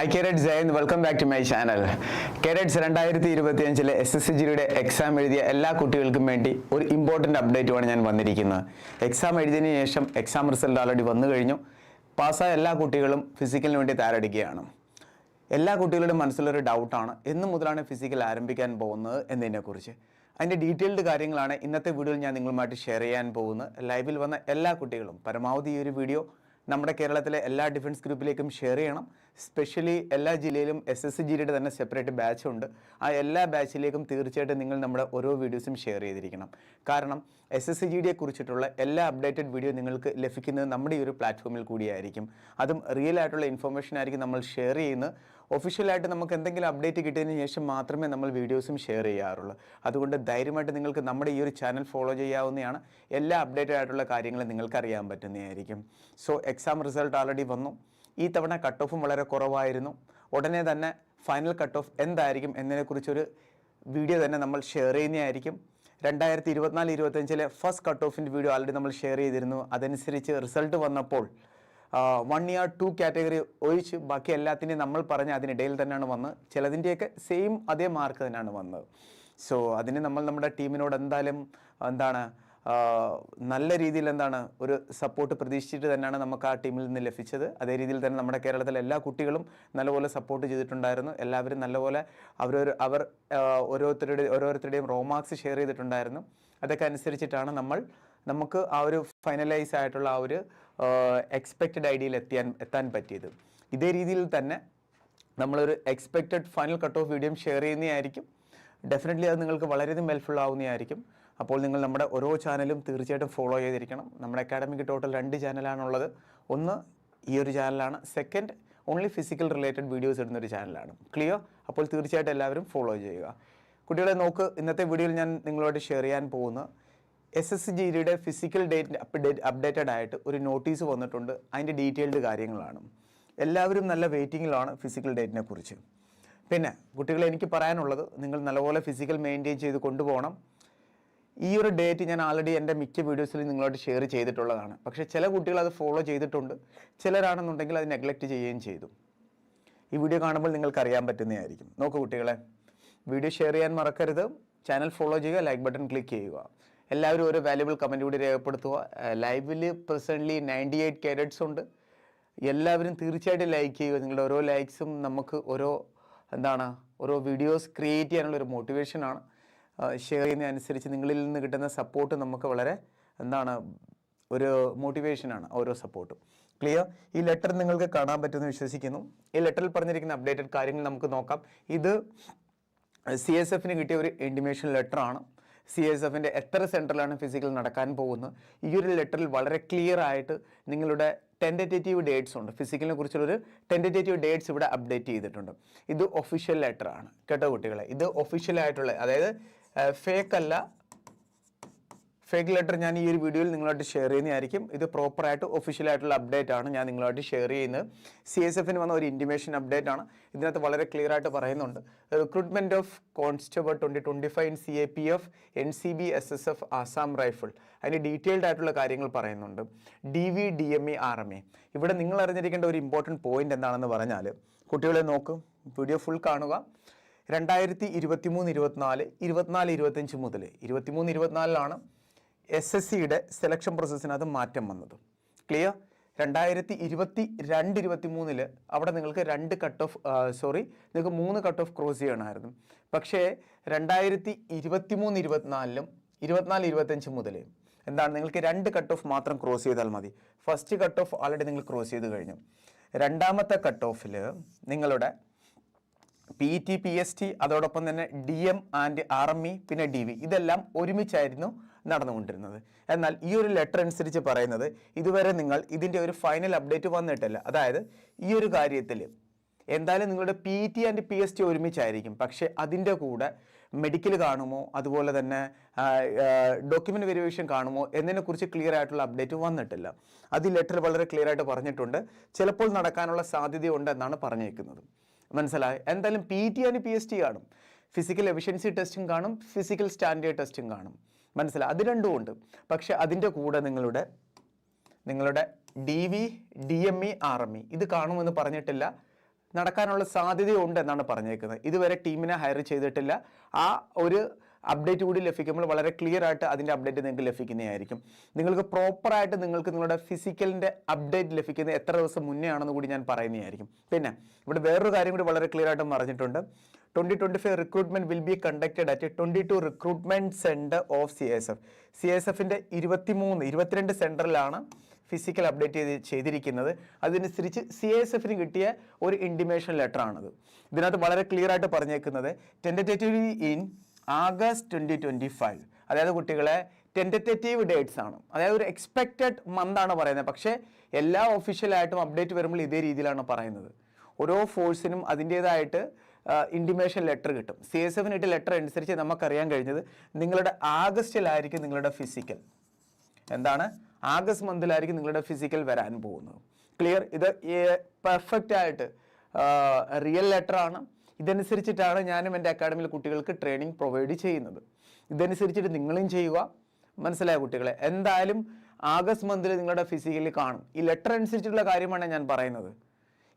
Hi carrot Jayan welcome back to my channel carrots രണ്ടായിരത്തി ഇരുപത്തി അഞ്ചിലെ എസ് എസ് സി ജിയുടെ എക്സാം എഴുതിയ എല്ലാ കുട്ടികൾക്കും വേണ്ടി ഒരു ഇമ്പോർട്ടന്റ് അപ്ഡേറ്റുമാണ് ഞാൻ വന്നിരിക്കുന്നത്. എക്സാം എഴുതിയതിന് ശേഷം എക്സാം റിസൾട്ട് ഓൾറെഡി വന്നു കഴിഞ്ഞു. പാസ്സായ എല്ലാ കുട്ടികളും ഫിസിക്കലിന് വേണ്ടി തയ്യാറെടുക്കുകയാണ്. എല്ലാ കുട്ടികളുടെ മനസ്സിലൊരു ഡൗട്ടാണ് എന്ന് മുതലാണ് ഫിസിക്കൽ ആരംഭിക്കാൻ പോകുന്നത് എന്നതിനെക്കുറിച്ച്. അതിന്റെ ഡീറ്റെയിൽഡ് കാര്യങ്ങളാണ് ഇന്നത്തെ വീഡിയോയിൽ ഞാൻ നിങ്ങളുമായിട്ട് ഷെയർ ചെയ്യാൻ പോകുന്നത്. ലൈവിൽ വന്ന എല്ലാ കുട്ടികളും പരമാവധി ഈ ഒരു വീഡിയോ നമ്മുടെ കേരളത്തിലെ എല്ലാ ഡിഫൻസ് ഗ്രൂപ്പിലേക്കും ഷെയർ ചെയ്യണം. സ്പെഷ്യലി എല്ലാ ജില്ലയിലും എസ് എസ് സി ജിയുടെ തന്നെ സെപ്പറേറ്റ് ബാച്ച് ഉണ്ട്. ആ എല്ലാ ബാച്ചിലേക്കും തീർച്ചയായിട്ടും നിങ്ങൾ നമ്മുടെ ഓരോ വീഡിയോസും ഷെയർ ചെയ്തിരിക്കണം. കാരണം എസ് എസ് സി ജി ഡിയെ കുറിച്ചിട്ടുള്ള എല്ലാ അപ്ഡേറ്റഡ് വീഡിയോ നിങ്ങൾക്ക് ലഭിക്കുന്നത് നമ്മുടെ ഈ ഒരു പ്ലാറ്റ്ഫോമിൽ കൂടിയായിരിക്കും. അതും റിയൽ ആയിട്ടുള്ള ഇൻഫർമേഷൻ ആയിരിക്കും നമ്മൾ ഷെയർ ചെയ്യുന്നത്. ഒഫീഷ്യലായിട്ട് നമുക്ക് എന്തെങ്കിലും അപ്ഡേറ്റ് കിട്ടിയതിന് ശേഷം മാത്രമേ നമ്മൾ വീഡിയോസും ഷെയർ ചെയ്യാറുള്ളൂ. അതുകൊണ്ട് ധൈര്യമായിട്ട് നിങ്ങൾക്ക് നമ്മുടെ ഈ ഒരു ചാനൽ ഫോളോ ചെയ്യാവുന്നതാണ്. എല്ലാ അപ്ഡേറ്റഡ് ആയിട്ടുള്ള കാര്യങ്ങളും നിങ്ങൾക്ക് അറിയാൻ പറ്റുന്നതായിരിക്കും. സോ എക്സാം റിസൾട്ട് ഓൾറെഡി വന്നു. ഈ തവണ കട്ട് ഓഫും വളരെ കുറവായിരുന്നു. ഉടനെ തന്നെ ഫൈനൽ കട്ട് ഓഫ് എന്തായിരിക്കും എന്നതിനെക്കുറിച്ചൊരു വീഡിയോ തന്നെ നമ്മൾ ഷെയർ ചെയ്യുന്നതായിരിക്കും. രണ്ടായിരത്തി ഇരുപത്തിനാല് ഇരുപത്തഞ്ചിലെ ഫസ്റ്റ് കട്ട് ഓഫിന്റെ വീഡിയോ ആൾറെഡി നമ്മൾ ഷെയർ ചെയ്തിരുന്നു. അതനുസരിച്ച് റിസൾട്ട് വന്നപ്പോൾ വൺ ഇയർ ടു കാറ്റഗറി ഒഴിച്ച് ബാക്കി എല്ലാത്തിന്റെയും നമ്മൾ പറഞ്ഞ അതിനിടയിൽ തന്നെയാണ് വന്നത്. ചിലതിന്റെയൊക്കെ സെയിം അതേ മാർക്ക് തന്നെയാണ് വന്നത്. സോ അതിന് നമ്മൾ നമ്മുടെ ടീമിനോട് എന്തായാലും എന്താണ് നല്ല രീതിയിൽ എന്താണ് ഒരു സപ്പോർട്ട് പ്രതീക്ഷിച്ചിട്ട് തന്നെയാണ് നമുക്ക് ആ ടീമിൽ നിന്ന് ലഭിച്ചത്. അതേ രീതിയിൽ തന്നെ നമ്മുടെ കേരളത്തിലെ എല്ലാ കുട്ടികളും നല്ലപോലെ സപ്പോർട്ട് ചെയ്തിട്ടുണ്ടായിരുന്നു. എല്ലാവരും നല്ലപോലെ അവരൊരു അവർ ഓരോരുത്തരുടെ ഓരോരുത്തരുടെയും റോമാർക്സ് ഷെയർ ചെയ്തിട്ടുണ്ടായിരുന്നു. അതൊക്കെ അനുസരിച്ചിട്ടാണ് നമ്മൾ നമുക്ക് ആ ഒരു ഫൈനലൈസ് ആയിട്ടുള്ള ആ ഒരു എക്സ്പെക്റ്റഡ് ഐഡിയയിൽ എത്തിയാൻ എത്താൻ പറ്റിയത്. ഇതേ രീതിയിൽ തന്നെ നമ്മളൊരു expected final cut off video share ചെയ്യുന്നതായിരിക്കും. ഡെഫിനറ്റ്ലി അത് നിങ്ങൾക്ക് വളരെയധികം ഹെൽപ്ഫുൾ ആവുന്നതായിരിക്കും. അപ്പോൾ നിങ്ങൾ നമ്മുടെ ഓരോ ചാനലും തീർച്ചയായിട്ടും ഫോളോ ചെയ്തിരിക്കണം. നമ്മുടെ അക്കാഡമിക്ക് ടോട്ടൽ രണ്ട് ചാനലാണുള്ളത് ഒന്ന് ഈ ഒരു ചാനലാണ് second only physical related videos ഇടുന്ന ഒരു ചാനലാണ് ക്ലിയർ അപ്പോൾ തീർച്ചയായിട്ടും എല്ലാവരും ഫോളോ ചെയ്യുക. കുട്ടികളെ നോക്ക് ഇന്നത്തെ വീഡിയോയിൽ ഞാൻ നിങ്ങളോട് ഷെയർ ചെയ്യാൻ പോകുന്ന എസ് എസ് ജിയുടെ ഫിസിക്കൽ ഡേറ്റ് അപ്ഡേറ്റ് അപ്ഡേറ്റഡ് ആയിട്ട് ഒരു നോട്ടീസ് വന്നിട്ടുണ്ട്. അതിന്റെ ഡീറ്റെയിൽഡ് കാര്യങ്ങളാണ്. എല്ലാവരും നല്ല വെയിറ്റിങ്ങിലാണ് ഫിസിക്കൽ ഡേറ്റിനെ കുറിച്ച്. പിന്നെ കുട്ടികളെ എനിക്ക് പറയാനുള്ളത് നിങ്ങൾ നല്ലപോലെ ഫിസിക്കൽ മെയിന്റെയിൻ ചെയ്ത് കൊണ്ടുപോകണം. ഈ ഒരു ഡേറ്റ് ഞാൻ ആൾറെഡി എന്റെ മിക്ക വീഡിയോസിലും നിങ്ങളോട് ഷെയർ ചെയ്തിട്ടുള്ളതാണ്. പക്ഷേ ചില കുട്ടികൾ അത് ഫോളോ ചെയ്തിട്ടുണ്ട്. ചിലരാണെന്നുണ്ടെങ്കിൽ അത് നെഗ്ലക്റ്റ് ചെയ്യുകയും ചെയ്തു. ഈ വീഡിയോ കാണുമ്പോൾ നിങ്ങൾക്ക് അറിയാൻ പറ്റുന്നതായിരിക്കും. നോക്കൂ കുട്ടികളെ വീഡിയോ ഷെയർ ചെയ്യാൻ മറക്കരുത്. ചാനൽ ഫോളോ ചെയ്യുക ലൈക്ക് ബട്ടൺ ക്ലിക്ക് ചെയ്യുക. എല്ലാവരും ഒരു വാല്യുബിൾ കമന്റ് കൂടി രേഖപ്പെടുത്തുക. ലൈവിൽ പ്രസന്റ്ലി നയന്റി എയ്റ്റ് കാരറ്റ്സ് ഉണ്ട്. എല്ലാവരും തീർച്ചയായിട്ടും ലൈക്ക് ചെയ്യുക. നിങ്ങളുടെ ഓരോ ലൈക്സും നമുക്ക് ഓരോ എന്താണ് ഓരോ വീഡിയോസ് ക്രിയേറ്റ് ചെയ്യാനുള്ള ഒരു മോട്ടിവേഷനാണ് ഷെയർ ചെയ്യുന്നതനുസരിച്ച് നിങ്ങളിൽ നിന്ന് കിട്ടുന്ന സപ്പോർട്ട് നമുക്ക് വളരെ എന്താണ് ഒരു മോട്ടിവേഷനാണ് ഓരോ സപ്പോർട്ടും ക്ലിയർ ഈ ലെറ്റർ നിങ്ങൾക്ക് കാണാൻ പറ്റുമെന്ന് വിശ്വസിക്കുന്നു. ഈ ലെറ്ററിൽ പറഞ്ഞിരിക്കുന്ന അപ്ഡേറ്റഡ് കാര്യങ്ങൾ നമുക്ക് നോക്കാം. ഇത് സി എസ് എഫിന് കിട്ടിയ ഒരു ഇന്റിമേഷൻ ലെറ്ററാണ് സി എസ് എഫിന്റെ എത്ര സെന്ററിലാണ് ഫിസിക്കൽ നടക്കാൻ പോകുന്നത്? ഈ ഒരു ലെറ്ററിൽ വളരെ ക്ലിയർ ആയിട്ട് നിങ്ങളുടെ ടെന്റേറ്റീവ് ഡേറ്റ്സ് ഉണ്ട്. ഫിസിക്കലിനെ കുറിച്ചുള്ളൊരു ടെന്റേറ്റീവ് ഡേറ്റ്സ് ഇവിടെ അപ്ഡേറ്റ് ചെയ്തിട്ടുണ്ട്. ഇത് ഒഫീഷ്യൽ ലെറ്ററാണ് കേട്ടോ കുട്ടികളെ? ഇത് ഒഫീഷ്യലായിട്ടുള്ള അതായത് ഫേക്ക് അല്ല. ഫേക്ക് ലെറ്റർ ഞാൻ ഈ ഒരു വീഡിയോയിൽ നിങ്ങളായിട്ട് ഷെയർ ചെയ്യുന്നതായിരിക്കും. ഇത് പ്രോപ്പറായിട്ട് ഒഫീഷ്യലായിട്ടുള്ള അപ്ഡേറ്റ് ആണ് ഞാൻ നിങ്ങളായിട്ട് ഷെയർ ചെയ്യുന്നത്. സി എസ് എഫിന് വന്ന ഒരു ഇന്റിമേഷൻ അപ്ഡേറ്റ് ആണ്. ഇതിനകത്ത് വളരെ ക്ലിയർ ആയിട്ട് പറയുന്നുണ്ട്. Recruitment of constable twenty twenty five C A P F N C B S S F Assam rifle അതിന് ഡീറ്റെയിൽഡ് ആയിട്ടുള്ള കാര്യങ്ങൾ പറയുന്നുണ്ട്. D V D M E R M A ഇവിടെ നിങ്ങൾ അറിഞ്ഞിരിക്കേണ്ട ഒരു ഇമ്പോർട്ടന്റ് പോയിന്റ് എന്താണെന്ന് പറഞ്ഞാൽ കുട്ടികളെ നോക്കും. വീഡിയോ ഫുൾ കാണുക. രണ്ടായിരത്തി ഇരുപത്തി മൂന്ന് ഇരുപത്തിനാല് ഇരുപത്തിനാല് ഇരുപത്തഞ്ച് മുതൽ ഇരുപത്തിമൂന്ന് ഇരുപത്തിനാലിലാണ് എസ് എസ് സിയുടെ സെലക്ഷൻ പ്രോസസ്സിനകത്ത് മാറ്റം വന്നത് ക്ലിയർ രണ്ടായിരത്തി ഇരുപത്തി രണ്ട് ഇരുപത്തി മൂന്നിൽ അവിടെ നിങ്ങൾക്ക് രണ്ട് കട്ട് ഓഫ് സോറി നിങ്ങൾക്ക് മൂന്ന് കട്ട് ഓഫ് ക്രോസ് ചെയ്യണമായിരുന്നു. പക്ഷേ രണ്ടായിരത്തി ഇരുപത്തി മൂന്ന് ഇരുപത്തിനാലിലും ഇരുപത്തിനാല് ഇരുപത്തഞ്ച് മുതൽ എന്താണ് നിങ്ങൾക്ക് രണ്ട് കട്ട് ഓഫ് മാത്രം ക്രോസ് ചെയ്താൽ മതി. ഫസ്റ്റ് കട്ട് ഓഫ് ആൾറെഡി നിങ്ങൾ ക്രോസ് ചെയ്ത് കഴിഞ്ഞു. രണ്ടാമത്തെ കട്ട് ഓഫിൽ നിങ്ങളുടെ P T P S T അതോടൊപ്പം തന്നെ D M and R M E പിന്നെ ഡി വി ഇതെല്ലാം ഒരുമിച്ചായിരുന്നു നടന്നുകൊണ്ടിരുന്നത്. എന്നാൽ ഈ ഒരു ലെറ്റർ അനുസരിച്ച് പറയുന്നത് ഇതുവരെ നിങ്ങൾ ഇതിന്റെ ഒരു ഫൈനൽ അപ്ഡേറ്റ് വന്നിട്ടില്ല. അതായത് ഈ ഒരു കാര്യത്തിൽ എന്തായാലും നിങ്ങളുടെ P T and P S T ഒരുമിച്ചായിരിക്കും. പക്ഷേ അതിന്റെ കൂടെ മെഡിക്കൽ കാണുമോ? അതുപോലെ തന്നെ ഡോക്യുമെന്റ് വെരിഫിക്കേഷൻ കാണുമോ? എന്നതിനെക്കുറിച്ച് ക്ലിയർ ആയിട്ടുള്ള അപ്ഡേറ്റ് വന്നിട്ടില്ല. അത് ലെറ്റർ വളരെ ക്ലിയർ ആയിട്ട് പറഞ്ഞിട്ടുണ്ട്. ചിലപ്പോൾ നടക്കാനുള്ള സാധ്യതയുണ്ട് എന്നാണ് പറഞ്ഞേക്കുന്നത് മനസ്സിലായി? എന്തായാലും P T and P S T കാണും. ഫിസിക്കൽ എഫിഷ്യൻസി ടെസ്റ്റും കാണും ഫിസിക്കൽ സ്റ്റാൻഡേർഡ് ടെസ്റ്റും കാണും. മനസ്സിലായി? അത് രണ്ടും ഉണ്ട്. പക്ഷേ അതിന്റെ കൂടെ നിങ്ങളുടെ നിങ്ങളുടെ D V D M E R M E ഇത് കാണുമെന്ന് പറഞ്ഞിട്ടില്ല. നടക്കാനുള്ള സാധ്യതയുണ്ട് എന്നാണ് പറഞ്ഞേക്കുന്നത്. ഇതുവരെ ടീമിനെ ഹയർ ചെയ്തിട്ടില്ല. ആ ഒരു അപ്ഡേറ്റ് കൂടി ലഭിക്കുമ്പോൾ വളരെ ക്ലിയർ ആയിട്ട് അതിന്റെ അപ്ഡേറ്റ് നിങ്ങൾക്ക് ലഭിക്കുന്നതായിരിക്കും. നിങ്ങൾക്ക് പ്രോപ്പറായിട്ട് നിങ്ങൾക്ക് നിങ്ങളുടെ ഫിസിക്കലിന്റെ അപ്ഡേറ്റ് ലഭിക്കുന്നത് എത്ര ദിവസം മുന്നേ ആണെന്ന് കൂടി ഞാൻ പറയുന്നതായിരിക്കും. പിന്നെ ഇവിടെ വേറൊരു കാര്യം കൂടി വളരെ ക്ലിയർ ആയിട്ട് പറഞ്ഞിട്ടുണ്ട്. Twenty twenty five recruitment will be conducted at twenty two recruitment centre of C S F C S എഫിന്റെ ഇരുപത്തി മൂന്ന് ഇരുപത്തിരണ്ട് സെന്ററിലാണ് ഫിസിക്കൽ അപ്ഡേറ്റ് ചെയ്ത് ചെയ്തിരിക്കുന്നത്. അതനുസരിച്ച് സി എസ് എഫിന് കിട്ടിയ ഒരു ഇൻഡിമേഷൻ ലെറ്ററാണത് ഇതിനകത്ത് വളരെ ക്ലിയർ ആയിട്ട് പറഞ്ഞേക്കുന്നത് tentatively in August twenty twenty five അതായത് കുട്ടികളെ ടെന്റേറ്റീവ് ഡേറ്റ്സ് ആണ്. അതായത് ഒരു എക്സ്പെക്റ്റഡ് മന്ത് ആണ് പറയുന്നത്. പക്ഷേ എല്ലാ ഒഫീഷ്യലായിട്ടും അപ്ഡേറ്റ് വരുമ്പോൾ ഇതേ രീതിയിലാണ് പറയുന്നത്. ഓരോ ഫോഴ്സിനും അതിന്റേതായിട്ട് ഇൻഡിമേഷൻ ലെറ്റർ കിട്ടും. സി എസ് എഫിന് ഇട്ട ലെറ്റർ അനുസരിച്ച് നമുക്കറിയാൻ കഴിഞ്ഞത് നിങ്ങളുടെ ആഗസ്റ്റിലായിരിക്കും നിങ്ങളുടെ ഫിസിക്കൽ എന്താണ്? ആഗസ്റ്റ് മന്തിലായിരിക്കും നിങ്ങളുടെ ഫിസിക്കൽ വരാൻ പോകുന്നത്. ക്ലിയർ ഇത് പെർഫെക്റ്റ് ആയിട്ട് റിയൽ ലെറ്റർ ആണ്. ഇതനുസരിച്ചിട്ടാണ് ഞാനും എന്റെ അക്കാഡമിയിൽ കുട്ടികൾക്ക് ട്രെയിനിങ് പ്രൊവൈഡ് ചെയ്യുന്നത്. ഇതനുസരിച്ചിട്ട് നിങ്ങളും ചെയ്യുക. മനസ്സിലായ കുട്ടികളെ? എന്തായാലും ആഗസ്റ്റ് മന്തിൽ നിങ്ങളുടെ ഫിസിക്കലി കാണും. ഈ ലെറ്റർ അനുസരിച്ചുള്ള കാര്യമാണ് ഞാൻ പറയുന്നത്.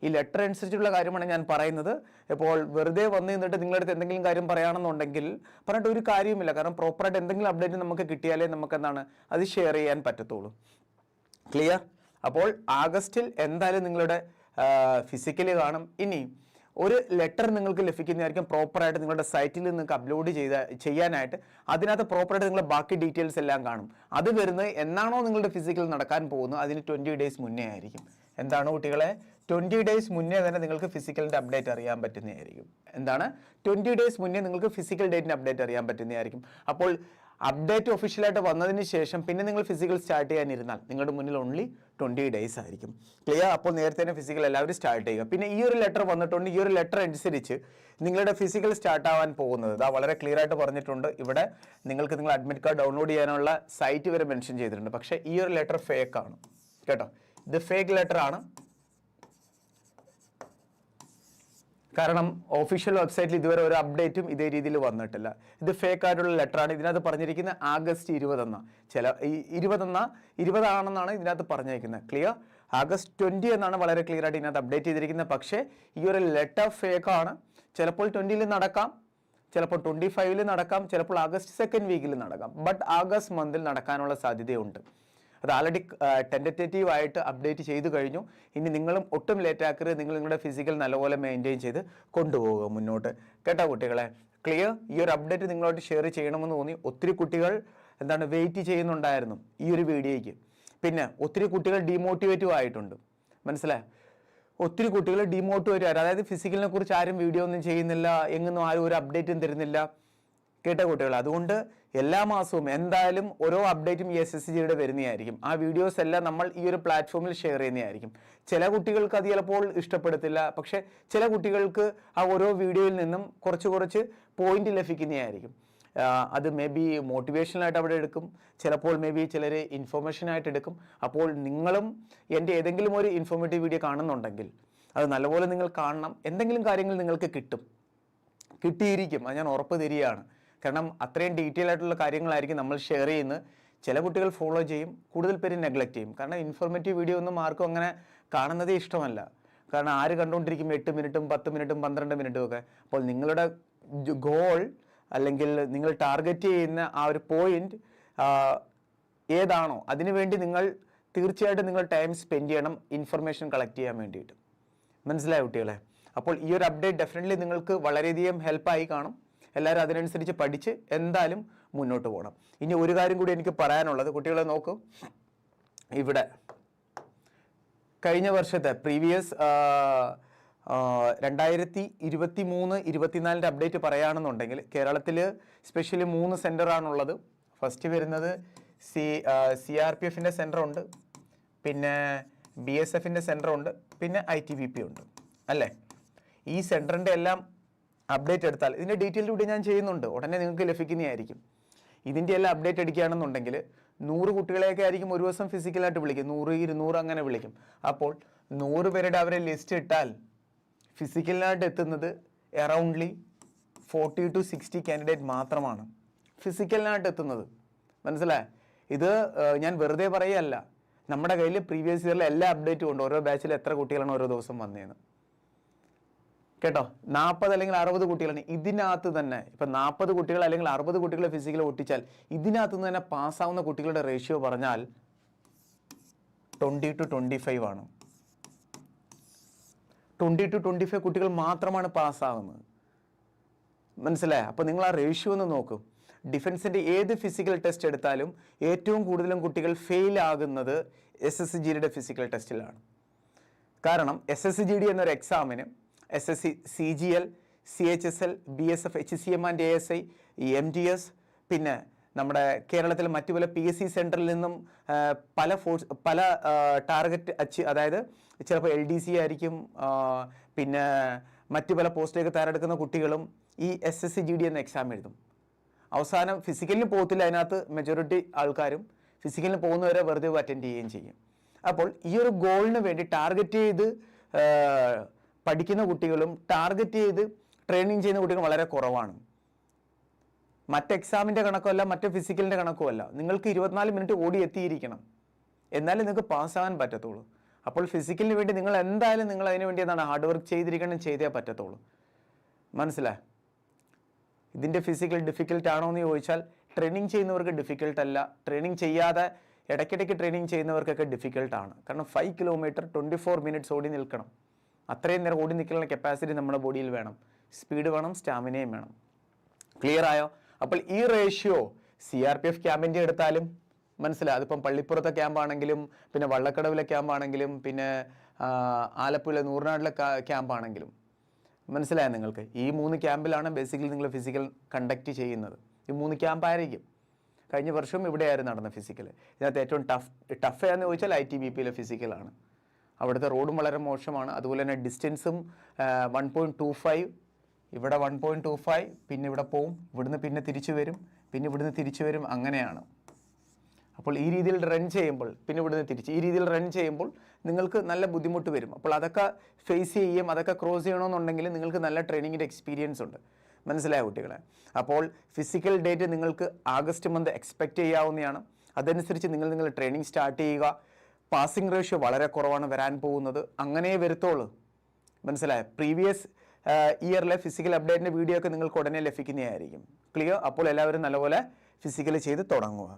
ഈ ലെറ്റർ അനുസരിച്ചുള്ള കാര്യമാണ് ഞാൻ പറയുന്നത്. ഇപ്പോൾ വെറുതെ വന്നു നിന്നിട്ട് നിങ്ങളുടെ അടുത്ത് എന്തെങ്കിലും കാര്യം പറയുകയാണെന്നുണ്ടെങ്കിൽ പറഞ്ഞിട്ട് ഒരു കാര്യവുമില്ല. കാരണം പ്രോപ്പറായിട്ട് എന്തെങ്കിലും അപ്ഡേറ്റ് നമുക്ക് കിട്ടിയാലേ നമുക്ക് എന്താണ് അത് ഷെയർ ചെയ്യാൻ പറ്റത്തുള്ളൂ. ക്ലിയർ അപ്പോൾ ആഗസ്റ്റിൽ എന്തായാലും നിങ്ങളുടെ ഫിസിക്കലി കാണും. ഇനി ഒരു ലെറ്റർ നിങ്ങൾക്ക് ലഭിക്കുന്നതായിരിക്കും പ്രോപ്പറായിട്ട് നിങ്ങളുടെ സൈറ്റിൽ നിങ്ങൾക്ക് അപ്ലോഡ് ചെയ്ത ചെയ്യാനായിട്ട്. അതിനകത്ത് പ്രോപ്പറായിട്ട് നിങ്ങളുടെ ബാക്കി ഡീറ്റെയിൽസ് എല്ലാം കാണും. അത് വരുന്നത് എന്നാണോ നിങ്ങളുടെ ഫിസിക്കൽ നടക്കാൻ പോകുന്നത് അതിന് ട്വന്റി ഡേയ്സ് മുന്നേ ആയിരിക്കും. എന്താണ് കുട്ടികളെ? ട്വന്റി ഡേയ്സ് മുന്നേ തന്നെ നിങ്ങൾക്ക് ഫിസിക്കലിന്റെ അപ്ഡേറ്റ് അറിയാൻ പറ്റുന്നതായിരിക്കും. എന്താണ്? ട്വന്റി ഡേയ്സ് മുന്നേ നിങ്ങൾക്ക് ഫിസിക്കൽ ഡേറ്റിന്റെ അപ്ഡേറ്റ് അറിയാൻ പറ്റുന്നതായിരിക്കും. അപ്പോൾ അപ്ഡേറ്റ് ഒഫീഷ്യലായിട്ട് വന്നതിന് ശേഷം പിന്നെ നിങ്ങൾ ഫിസിക്കൽ സ്റ്റാർട്ട് ചെയ്യാനിരുന്നാൽ നിങ്ങളുടെ മുന്നിൽ ഓൺലി ട്വന്റി ഡേയ്സ് ആയിരിക്കും. ക്ലിയർ അപ്പോൾ നേരത്തെ തന്നെ ഫിസിക്കൽ എല്ലാവരും സ്റ്റാർട്ട് ചെയ്യുക. പിന്നെ ഈ ഒരു ലെറ്റർ വന്നിട്ടുണ്ട്. ഈ ഒരു ലെറ്റർ അനുസരിച്ച് നിങ്ങളുടെ ഫിസിക്കൽ സ്റ്റാർട്ട് ആവാൻ പോകുന്നത്. ഇതാ വളരെ ക്ലിയർ ആയിട്ട് പറഞ്ഞിട്ടുണ്ട്. ഇവിടെ നിങ്ങൾക്ക് നിങ്ങൾ അഡ്മിറ്റ് കാർഡ് ഡൗൺലോഡ് ചെയ്യാനുള്ള സൈറ്റ് വരെ മെൻഷൻ ചെയ്തിട്ടുണ്ട്. പക്ഷേ ഈ ഒരു ലെറ്റർ ഫേക്ക് ആണ്. കേട്ടോ? ഇത് ഫേക്ക് ലെറ്റർ ആണ്. കാരണം ഒഫീഷ്യൽ വെബ്സൈറ്റിൽ ഇതുവരെ ഒരു അപ്ഡേറ്റും ഇതേ രീതിയിൽ വന്നിട്ടില്ല. ഇത് ഫേക്ക് ആയിട്ടുള്ള ലെറ്ററാണ് ഇതിനകത്ത് പറഞ്ഞിരിക്കുന്ന ആഗസ്റ്റ് ഇരുപതെന്ന. ചില ഈ ഇരുപതെന്ന ഇരുപതാണെന്നാണ് ഇതിനകത്ത് പറഞ്ഞിരിക്കുന്നത് ക്ലിയർ ആഗസ്റ്റ് ട്വന്റി എന്നാണ് വളരെ ക്ലിയർ ആയിട്ട് ഇതിനകത്ത് അപ്ഡേറ്റ് ചെയ്തിരിക്കുന്നത്. പക്ഷേ ഈ ഒരു ലെറ്റർ ഫേക്ക് ആണ്. ചിലപ്പോൾ ട്വന്റിയിൽ നടക്കാം. ചിലപ്പോൾ ട്വന്റി ഫൈവിൽ നടക്കാം. ചിലപ്പോൾ ആഗസ്റ്റ് സെക്കൻഡ് വീക്കിൽ നടക്കാം. ബട്ട് ആഗസ്റ്റ് മന്തിൽ നടക്കാനുള്ള സാധ്യതയുണ്ട്. അത് ആൾറെഡി ടെന്റേറ്റീവ് ആയിട്ട് അപ്ഡേറ്റ് ചെയ്തു കഴിഞ്ഞു. ഇനി നിങ്ങളും ഒട്ടും ലേറ്റ് ആക്കരുത്. നിങ്ങൾ നിങ്ങളുടെ ഫിസിക്കൽ നല്ലപോലെ മെയിന്റെയിൻ ചെയ്ത് കൊണ്ടുപോകുക മുന്നോട്ട്. കേട്ടോ കുട്ടികളെ? ക്ലിയർ ഈ ഒരു അപ്ഡേറ്റ് നിങ്ങളോട് ഷെയർ ചെയ്യണമെന്ന് തോന്നി. ഒത്തിരി കുട്ടികൾ എന്താണ് വെയിറ്റ് ചെയ്യുന്നുണ്ടായിരുന്നു ഈ ഒരു വീഡിയോയ്ക്ക്. പിന്നെ ഒത്തിരി കുട്ടികൾ ഡീമോട്ടിവേറ്റീവ് ആയിട്ടുണ്ട്. മനസ്സിലായോ ഒത്തിരി കുട്ടികൾ ഡീമോട്ടിവേറ്റ് ആയിരുന്നു അതായത് ഫിസിക്കലിനെ കുറിച്ച് ആരും വീഡിയോ ഒന്നും ചെയ്യുന്നില്ല. എങ്ങൊന്നും ആരും ഒരു അപ്ഡേറ്റും തരുന്നില്ല. കേട്ട കുട്ടികൾ. അതുകൊണ്ട് എല്ലാ മാസവും എന്തായാലും ഓരോ അപ്ഡേറ്റും ഈ എസ് എസ് ജിയുടെ വരുന്നതായിരിക്കും. ആ വീഡിയോസ് എല്ലാം നമ്മൾ ഈ ഒരു പ്ലാറ്റ്ഫോമിൽ ഷെയർ ചെയ്യുന്നതായിരിക്കും. ചില കുട്ടികൾക്ക് അത് ചിലപ്പോൾ ഇഷ്ടപ്പെടത്തില്ല. പക്ഷേ ചില കുട്ടികൾക്ക് ആ ഓരോ വീഡിയോയിൽ നിന്നും കുറച്ച് കുറച്ച് പോയിന്റ് ലഭിക്കുന്നതായിരിക്കും. അത് മേ ബി മോട്ടിവേഷനായിട്ട് അവിടെ എടുക്കും. ചിലപ്പോൾ മേ ബി ചിലർ ഇൻഫോർമേഷനായിട്ട് എടുക്കും. അപ്പോൾ നിങ്ങളും എന്റെ ഏതെങ്കിലും ഒരു ഇൻഫോർമേറ്റീവ് വീഡിയോ കാണുന്നുണ്ടെങ്കിൽ അത് നല്ലപോലെ നിങ്ങൾ കാണണം. എന്തെങ്കിലും കാര്യങ്ങൾ നിങ്ങൾക്ക് കിട്ടും. കിട്ടിയിരിക്കും. അത് ഞാൻ ഉറപ്പ് തരികയാണ്. കാരണം അത്രയും ഡീറ്റെയിൽ ആയിട്ടുള്ള കാര്യങ്ങളായിരിക്കും നമ്മൾ ഷെയർ ചെയ്യുന്നത്. ചില കുട്ടികൾ ഫോളോ ചെയ്യും കൂടുതൽ പേര് നെഗ്ലക്റ്റ് ചെയ്യും. കാരണം ഇൻഫോർമേറ്റീവ് വീഡിയോ ഒന്നും ആർക്കും അങ്ങനെ കാണുന്നതേ ഇഷ്ടമല്ല. കാരണം ആര് കണ്ടുകൊണ്ടിരിക്കും എട്ട് മിനിറ്റും പത്ത് മിനിറ്റും പന്ത്രണ്ട് മിനിറ്റും ഒക്കെ. അപ്പോൾ നിങ്ങളുടെ ഗോൾ അല്ലെങ്കിൽ നിങ്ങൾ ടാർഗറ്റ് ചെയ്യുന്ന ആ ഒരു പോയിന്റ് ഏതാണോ അതിനുവേണ്ടി നിങ്ങൾ തീർച്ചയായിട്ടും നിങ്ങൾ ടൈം സ്പെൻഡ് ചെയ്യണം ഇൻഫർമേഷൻ കളക്ട് ചെയ്യാൻ വേണ്ടിയിട്ട്. മനസ്സിലായ കുട്ടികളെ? അപ്പോൾ ഈ ഒരു അപ്ഡേറ്റ് ഡെഫിനറ്റ്ലി നിങ്ങൾക്ക് വളരെയധികം ഹെൽപ്പായി കാണും. എല്ലാവരും അതിനനുസരിച്ച് പഠിച്ച് എന്തായാലും മുന്നോട്ട് പോകണം. ഇനി ഒരു കാര്യം കൂടി എനിക്ക് പറയാനുള്ളത്. കുട്ടികളെ നോക്കൂ. ഇവിടെ കഴിഞ്ഞ വർഷത്തെ പ്രീവിയസ് രണ്ടായിരത്തി ഇരുപത്തി മൂന്ന് ഇരുപത്തിനാലിന്റെ അപ്ഡേറ്റ് പറയുകയാണെന്നുണ്ടെങ്കിൽ കേരളത്തിൽ സ്പെഷ്യലി മൂന്ന് സെന്ററാണുള്ളത് ഫസ്റ്റ് വരുന്നത് സി സി ആർ പി എഫിന്റെ സെന്ററുണ്ട് പിന്നെ ബി എസ് എഫിന്റെ സെന്ററുണ്ട് പിന്നെ ഐ ടി ബി പി ഉണ്ട്. അല്ലേ? ഈ സെന്ററിന്റെ എല്ലാം അപ്ഡേറ്റ് എടുത്താൽ. ഇതിന്റെ ഡീറ്റെയിൽ കൂടി ഞാൻ ചെയ്യുന്നുണ്ട്. ഉടനെ നിങ്ങൾക്ക് ലഭിക്കുന്നതായിരിക്കും. ഇതിന്റെ എല്ലാം അപ്ഡേറ്റ് അടിക്കുകയാണെന്നുണ്ടെങ്കിൽ നൂറ് കുട്ടികളെയൊക്കെ ആയിരിക്കും ഒരു ദിവസം ഫിസിക്കലായിട്ട് വിളിക്കും. നൂറ് ഇരുന്നൂറ് അങ്ങനെ വിളിക്കും. അപ്പോൾ നൂറ് പേരുടെ അവരെ ലിസ്റ്റ് ഇട്ടാൽ ഫിസിക്കലിനായിട്ട് എത്തുന്നത് aroundly forty to sixty candidate മാത്രമാണ്. ഫിസിക്കലിനായിട്ട് എത്തുന്നത്. മനസ്സിലായ? ഇത് ഞാൻ വെറുതെ പറയല്ല നമ്മുടെ കയ്യിൽ പ്രീവിയസ് ഇയറിലെ എല്ലാ അപ്ഡേറ്റും ഉണ്ട്. ഓരോ ബാച്ചിൽ എത്ര കുട്ടികളാണ് ഓരോ ദിവസം വന്നതെന്ന് കേട്ടോ നാൽപ്പത് അല്ലെങ്കിൽ അറുപത് കുട്ടികളാണ്. ഇതിനകത്ത് തന്നെ ഇപ്പം നാൽപ്പത് കുട്ടികൾ അല്ലെങ്കിൽ അറുപത് കുട്ടികളെ ഫിസിക്കൽ ഒട്ടിച്ചാൽ ഇതിനകത്ത് തന്നെ പാസ്സാവുന്ന കുട്ടികളുടെ റേഷ്യോ പറഞ്ഞാൽ ട്വന്റി ടു ട്വന്റി ഫൈവ് ആണ്. ട്വന്റി ടു ട്വന്റി ഫൈവ് കുട്ടികൾ മാത്രമാണ് പാസ്സാവുന്നത് മനസ്സിലായ? അപ്പോൾ നിങ്ങൾ ആ റേഷ്യോ ഒന്ന് നോക്കും. ഡിഫൻസിന്റെ ഏത് ഫിസിക്കൽ ടെസ്റ്റ് എടുത്താലും ഏറ്റവും കൂടുതലും കുട്ടികൾ ഫെയിൽ ആകുന്നത് എസ് എസ് ജിയുടെ ഫിസിക്കൽ ടെസ്റ്റിലാണ് കാരണം എസ് എസ് ജി ഡി എന്നൊരു എക്സാമിന് S S C C G L C H S L B S F H C M and A S I M T S പിന്നെ നമ്മുടെ കേരളത്തിലെ മറ്റു പല പി എസ് സി സെന്ററിൽ നിന്നും പല ഫോഴ്സ് പല ടാർഗറ്റ് അച്ച് അതായത് ചിലപ്പോൾ എൽ ഡി സി ആയിരിക്കും പിന്നെ മറ്റു പല പോസ്റ്റിലേക്ക് തയ്യാറെടുക്കുന്ന കുട്ടികളും ഈ S S C G D എന്ന എക്സാം എഴുതും. അവസാനം ഫിസിക്കലിന് പോകത്തില്ല അതിനകത്ത് മെജോറിറ്റി ആൾക്കാരും ഫിസിക്കലിന് പോകുന്നവരെ വെറുതെ അറ്റൻഡ് ചെയ്യുകയും ചെയ്യും. അപ്പോൾ ഈ ഒരു ഗോളിന് വേണ്ടി ടാർഗറ്റ് ചെയ്ത് പഠിക്കുന്ന കുട്ടികളും ടാർഗറ്റ് ചെയ്ത് ട്രെയിനിങ് ചെയ്യുന്ന കുട്ടികൾ വളരെ കുറവാണ്. മറ്റ് എക്സാമിന്റെ കണക്കുമല്ല മറ്റ് ഫിസിക്കലിന്റെ കണക്കുമല്ല. നിങ്ങൾക്ക് ഇരുപത്തിനാല് മിനിറ്റ് ഓടി എത്തിയിരിക്കണം. എന്നാലേ നിങ്ങൾക്ക് പാസ്സാകാൻ പറ്റത്തുള്ളൂ. അപ്പോൾ ഫിസിക്കലിന് വേണ്ടി നിങ്ങൾ എന്തായാലും നിങ്ങൾ അതിന് വേണ്ടി എന്താണ് ഹാർഡ് വർക്ക് ചെയ്തിരിക്കണം ചെയ്തേ പറ്റത്തുള്ളൂ. മനസ്സിലായി? ഇതിന്റെ ഫിസിക്കൽ ഡിഫിക്കൽട്ട് ആണോ എന്ന് ചോദിച്ചാൽ ട്രെയിനിങ് ചെയ്യുന്നവർക്ക് ഡിഫിക്കൽട്ട് അല്ല. ട്രെയിനിങ് ചെയ്യാതെ ഇടയ്ക്കിടയ്ക്ക് ട്രെയിനിങ് ചെയ്യുന്നവർക്കൊക്കെ ഡിഫിക്കൽട്ടാണ് കാരണം five kilometre twenty four minutes ഓടി നിൽക്കണം. അത്രയും നേരം ഓടി നിൽക്കാനുള്ള കപ്പാസിറ്റി നമ്മുടെ ബോഡിയിൽ വേണം. സ്പീഡ് വേണം സ്റ്റാമിനയും വേണം. ക്ലിയർ ആയോ? അപ്പോൾ ഈ ratio C R P F ക്യാമ്പിന്റെ എടുത്താലും മനസ്സിലായി അതിപ്പം പള്ളിപ്പുറത്തെ ക്യാമ്പാണെങ്കിലും പിന്നെ വള്ളക്കടവിലെ ക്യാമ്പാണെങ്കിലും പിന്നെ ആലപ്പുഴ നൂറിനാടിലെ ക്യാമ്പാണെങ്കിലും മനസ്സിലായ നിങ്ങൾക്ക്? ഈ മൂന്ന് ക്യാമ്പിലാണ് ബേസിക്കലി നിങ്ങൾ ഫിസിക്കൽ കണ്ടക്ട് ചെയ്യുന്നത്. ഈ മൂന്ന് ക്യാമ്പായിരിക്കും കഴിഞ്ഞ വർഷവും ഇവിടെയായിരുന്നു നടന്ന ഫിസിക്കൽ ഇതിനകത്ത് ഏറ്റവും ടഫ് ടഫ് എന്ന് ചോദിച്ചാൽ ഐ ടി ബി പിയിലെ ഫിസിക്കലാണ് അവിടുത്തെ റോഡും വളരെ മോശമാണ്. അതുപോലെ തന്നെ ഡിസ്റ്റൻസും വൺ പോയിന്റ് ടു ഫൈവ് ഇവിടെ വൺ പോയിന്റ് ടു ഫൈവ് പിന്നെ ഇവിടെ പോവും. ഇവിടുന്ന് പിന്നെ തിരിച്ചു വരും. പിന്നെ ഇവിടുന്ന് തിരിച്ചു വരും. അങ്ങനെയാണ്. അപ്പോൾ ഈ രീതിയിൽ റൺ ചെയ്യുമ്പോൾ പിന്നെ ഇവിടുന്ന് തിരിച്ച്. ഈ രീതിയിൽ റൺ ചെയ്യുമ്പോൾ നിങ്ങൾക്ക് നല്ല ബുദ്ധിമുട്ട് വരും. അപ്പോൾ അതൊക്കെ ഫേസ് ചെയ്യും അതൊക്കെ ക്രോസ് ചെയ്യണമെന്നുണ്ടെങ്കിൽ നിങ്ങൾക്ക് നല്ല ട്രെയിനിങ്ങിന്റെ എക്സ്പീരിയൻസ് ഉണ്ട്. മനസ്സിലായ കുട്ടികളെ? അപ്പോൾ ഫിസിക്കൽ ഡേറ്റ് നിങ്ങൾക്ക് ആഗസ്റ്റ് മന്ത് എക്സ്പെക്റ്റ് ചെയ്യാവുന്നതാണ്. അതനുസരിച്ച് നിങ്ങൾ നിങ്ങൾ ട്രെയിനിങ് സ്റ്റാർട്ട് ചെയ്യുക. പാസിംഗ് റേഷ്യോ വളരെ കുറവാണ് വരാൻ പോകുന്നത്. അങ്ങനെ വരുത്തോളൂ. മനസ്സിലായ? പ്രീവിയസ് ഇയറിലെ ഫിസിക്കൽ അപ്ഡേറ്റിന്റെ വീഡിയോ ഒക്കെ നിങ്ങൾക്ക് ഉടനെ ലഭിക്കുന്നതായിരിക്കും. ക്ലിയർ അപ്പോൾ എല്ലാവരും നല്ലപോലെ ഫിസിക്കൽ ചെയ്ത് തുടങ്ങുക.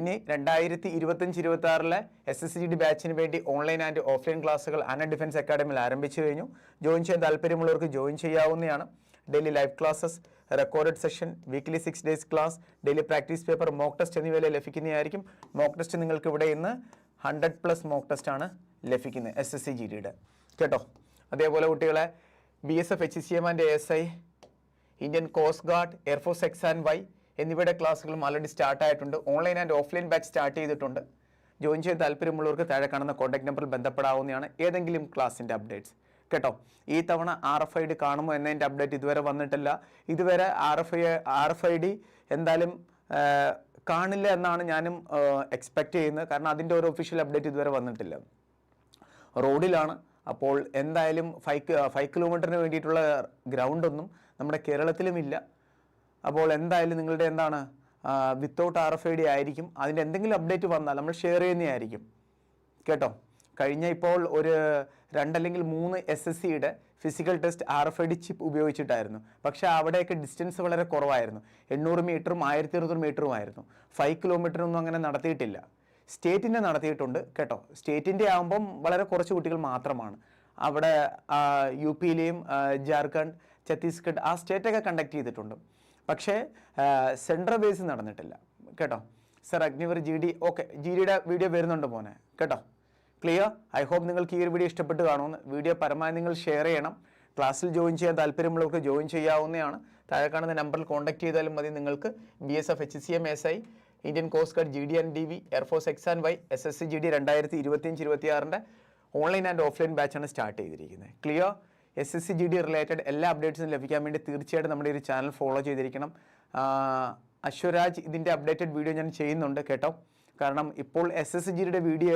ഇനി രണ്ടായിരത്തി ഇരുപത്തഞ്ച് ഇരുപത്തി ആറിലെ എസ് എസ് ജി ഡി ബാച്ചിന് വേണ്ടി ഓൺലൈൻ ആൻഡ് ഓഫ്ലൈൻ ക്ലാസ്സുകൾ അന ഡിഫൻസ് അക്കാഡമിയിൽ ആരംഭിച്ചു കഴിഞ്ഞു. ജോയിൻ ചെയ്യാൻ താല്പര്യമുള്ളവർക്ക് ജോയിൻ ചെയ്യാവുന്നതാണ്. Daily live classes recorded session weekly six days class daily practice paper mock test എന്നിവയിൽ ലഭിക്കുന്നതായിരിക്കും. മോക്ക് ടെസ്റ്റ് നിങ്ങൾക്ക് ഇവിടെ ഇന്ന് ഹൺഡ്രഡ് പ്ലസ് മോക്ക് ടെസ്റ്റ് ആണ് ലഭിക്കുന്നത് എസ് എസ് സി ജി ഡിയുടെ കേട്ടോ? അതേപോലെ കുട്ടികളെ B S F H C M and A S I Indian coast guard air force X and Y എന്നിവയുടെ ക്ലാസ്സുകളും ഓൾറെഡി സ്റ്റാർട്ട് ആയിട്ടുണ്ട്. Online and offline batch start ചെയ്തിട്ടുണ്ട്. ജോയിൻ ചെയ്യാൻ താല്പര്യമുള്ളവർക്ക് താഴെ കാണുന്ന കോൺടാക്ട് നമ്പറിൽ ബന്ധപ്പെടാവുന്നതാണ് ഏതെങ്കിലും ക്ലാസ്സിന്റെ അപ്ഡേറ്റ്സ് കേട്ടോ? ഈ തവണ ആർ എഫ് ഐ ഡി കാണുമോ എന്നതിന്റെ അപ്ഡേറ്റ് ഇതുവരെ വന്നിട്ടില്ല. ഇതുവരെ R F I R F I D എന്തായാലും കാണില്ല എന്നാണ് ഞാനും എക്സ്പെക്റ്റ് ചെയ്യുന്നത്. കാരണം അതിന്റെ ഒരു ഒഫീഷ്യൽ അപ്ഡേറ്റ് ഇതുവരെ വന്നിട്ടില്ല. റോഡിലാണ്. അപ്പോൾ എന്തായാലും ഫൈവ് ഫൈവ് കിലോമീറ്ററിന് വേണ്ടിയിട്ടുള്ള ഗ്രൗണ്ടൊന്നും നമ്മുടെ കേരളത്തിലും ഇല്ല. അപ്പോൾ എന്തായാലും നിങ്ങളുടെ എന്താണ് without R F I D ആയിരിക്കും. അതിന്റെ എന്തെങ്കിലും അപ്ഡേറ്റ് വന്നാൽ നമ്മൾ ഷെയർ ചെയ്യുന്നതായിരിക്കും. കേട്ടോ? കഴിഞ്ഞ ഇപ്പോൾ ഒരു രണ്ടല്ലെങ്കിൽ മൂന്ന് എസ് എസ് സിയുടെ physical test R F I D chip ഉപയോഗിച്ചിട്ടായിരുന്നു. പക്ഷേ അവിടെയൊക്കെ ഡിസ്റ്റൻസ് വളരെ കുറവായിരുന്നു. എണ്ണൂറ് മീറ്ററും ആയിരത്തി ഇരുന്നൂറ് മീറ്ററുമായിരുന്നു ഫൈവ് കിലോമീറ്ററൊന്നും അങ്ങനെ നടത്തിയിട്ടില്ല. സ്റ്റേറ്റിന്റെ നടത്തിയിട്ടുണ്ട് കേട്ടോ. സ്റ്റേറ്റിന്റെ ആകുമ്പം വളരെ കുറച്ച് കുട്ടികൾ മാത്രമാണ്. അവിടെ യു പിയിലെയും ജാർഖണ്ഡ് ഛത്തീസ്ഗഡ് ആ സ്റ്റേറ്റൊക്കെ കണ്ടക്ട് ചെയ്തിട്ടുണ്ട്. പക്ഷേ സെൻട്രൽ ബേസ് നടന്നിട്ടില്ല. കേട്ടോ. Sir Agniveer G D okay G ഡിയുടെ വീഡിയോ വരുന്നുണ്ട് മോനെ. കേട്ടോ. ക്ലിയർ. ഐ ഹോപ്പ് നിങ്ങൾക്ക് ഈ ഒരു വീഡിയോ ഇഷ്ടപ്പെട്ട് കാണുമെന്ന്. വീഡിയോ പരമാവധി നിങ്ങൾ ഷെയർ ചെയ്യണം. ക്ലാസ്സിൽ ജോയിൻ ചെയ്യാൻ താല്പര്യമുള്ളവർക്ക് ജോയിൻ ചെയ്യാവുന്നതാണ്. താഴെ കാണുന്ന നമ്പറിൽ കോൺടാക്ട് ചെയ്താലും മതി നിങ്ങൾക്ക്. B S F H C M S I Indian coast guard G D and D V air force X and Y S S C G D രണ്ടായിരത്തി ഇരുപത്തിയഞ്ച് ഇരുപത്തി ആറിന്റെ ഓൺലൈൻ ആൻഡ് ഓഫ്ലൈൻ ബാച്ചാണ് സ്റ്റാർട്ട് ചെയ്തിരിക്കുന്നത്. Clear? S S C G D related എല്ലാ അപ്ഡേറ്റ്സും ലഭിക്കാൻ വേണ്ടി തീർച്ചയായിട്ടും നമ്മുടെ ഒരു ചാനൽ ഫോളോ ചെയ്തിരിക്കണം. അശ്വരാജ് ഇതിന്റെ അപ്ഡേറ്റഡ് വീഡിയോ ഞാൻ ചെയ്യുന്നുണ്ട് കേട്ടോ. കാരണം ഇപ്പോൾ എസ് എസ് ജിയുടെ വീഡിയോ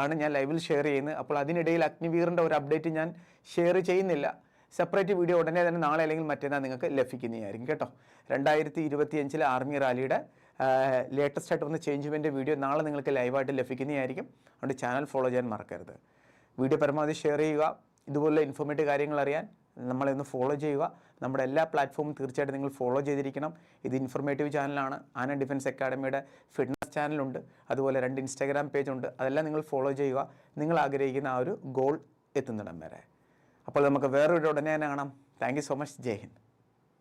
ആണ് ഞാൻ ലൈവിൽ ഷെയർ ചെയ്യുന്നത്. അപ്പോൾ അതിനിടയിൽ അഗ്നിവീറിന്റെ ഒരു അപ്ഡേറ്റ് ഞാൻ ഷെയർ ചെയ്യുന്നില്ല. സെപ്പറേറ്റ് വീഡിയോ ഉടനെ തന്നെ നാളെ അല്ലെങ്കിൽ മറ്റന്നാൾ നിങ്ങൾക്ക് ലഭിക്കുന്നതായിരിക്കും കേട്ടോ. രണ്ടായിരത്തി ഇരുപത്തി അഞ്ചിലെ ആർമി റാലിയുടെ ലേറ്റസ്റ്റ് ആയിട്ട് വന്ന ചേഞ്ച്മെന്റ് വീഡിയോ നാളെ നിങ്ങൾക്ക് ലൈവായിട്ട് ലഭിക്കുന്നതായിരിക്കും. അതുകൊണ്ട് ചാനൽ ഫോളോ ചെയ്യാൻ മറക്കരുത്. വീഡിയോ പരമാവധി ഷെയർ ചെയ്യുക. ഇതുപോലുള്ള ഇൻഫോർമേറ്റീവ് കാര്യങ്ങൾ അറിയാൻ നമ്മളെ ഒന്ന് ഫോളോ ചെയ്യുക. നമ്മുടെ എല്ലാ പ്ലാറ്റ്ഫോമും തീർച്ചയായിട്ടും നിങ്ങൾ ഫോളോ ചെയ്തിരിക്കണം. ഇത് ഇൻഫോർമേറ്റീവ് ചാനലാണ് ആന ഡിഫൻസ് അക്കാഡമിയുടെ ഫിറ്റ്നസ് ചാനലുണ്ട്. അതുപോലെ രണ്ട് ഇൻസ്റ്റാഗ്രാം പേജുണ്ട്. അതെല്ലാം നിങ്ങൾ ഫോളോ ചെയ്യുക. നിങ്ങൾ ആഗ്രഹിക്കുന്ന ആ ഒരു ഗോൾ എത്തുന്നിടം വരെ. അപ്പോൾ നമുക്ക് വേറൊരു ഉടനെ തന്നെ കാണാം. Thank you so much Jai Hind.